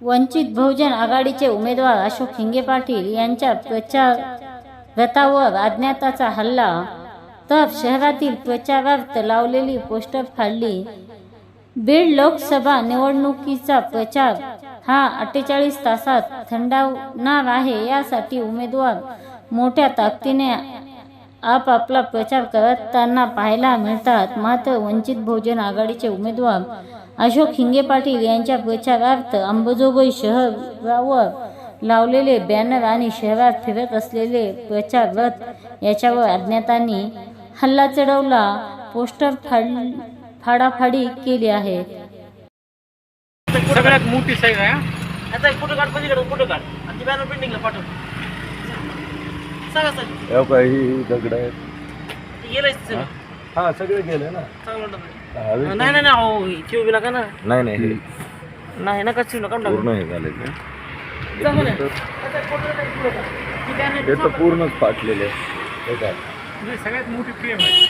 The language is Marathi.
वंचित बहुजन आघाडीचे उमेदवार अशोक हिंगे पाटील यांच्या प्रचार रथावर अज्ञाताचा हल्ला तर शहरातील प्रचारार्थ लावलेली पोस्टर फाडली. बीड लोकसभा निवडणुकीचा प्रचार हा अठ्ठेचाळीस तासात थंडावणार आहे यासाठी उमेदवार मोठ्या ताकदीने आपापला प्रचार करताना पाहायला मिळतात. मात्र वंचित बहुजन आघाडीचे उमेदवार अशोक हिंगे पाटील यांच्या प्रचारार्थ अंबाजोगाई शहरावर लावलेले बॅनर आणि शहरात फिरत असलेले प्रचार रथ याच्यावर अज्ञातांनी हल्ला चढवला पोस्टर फाड फाडाफाडी केली आहे. सगळ्यात मोठी साईज आहे हा. आता एक फोटो काढ काढ? आणि बॅनर पेंटिंगला पाठव. सांगा सर. हो ही दगड आहेत. ते गेलंय सगळं. हा? सगळे गेले ना? चांगलं. हवे नाही नाही नाही हो बी नका ना. नाही नाही हे नाही नका चिव नका टाकू. पूर्ण हे झाले ते. आता photo हे तर पूर्णच फाटलेले आहे. हे काय म्हणजे सगळ्यात मोठी फ्रेम आहे.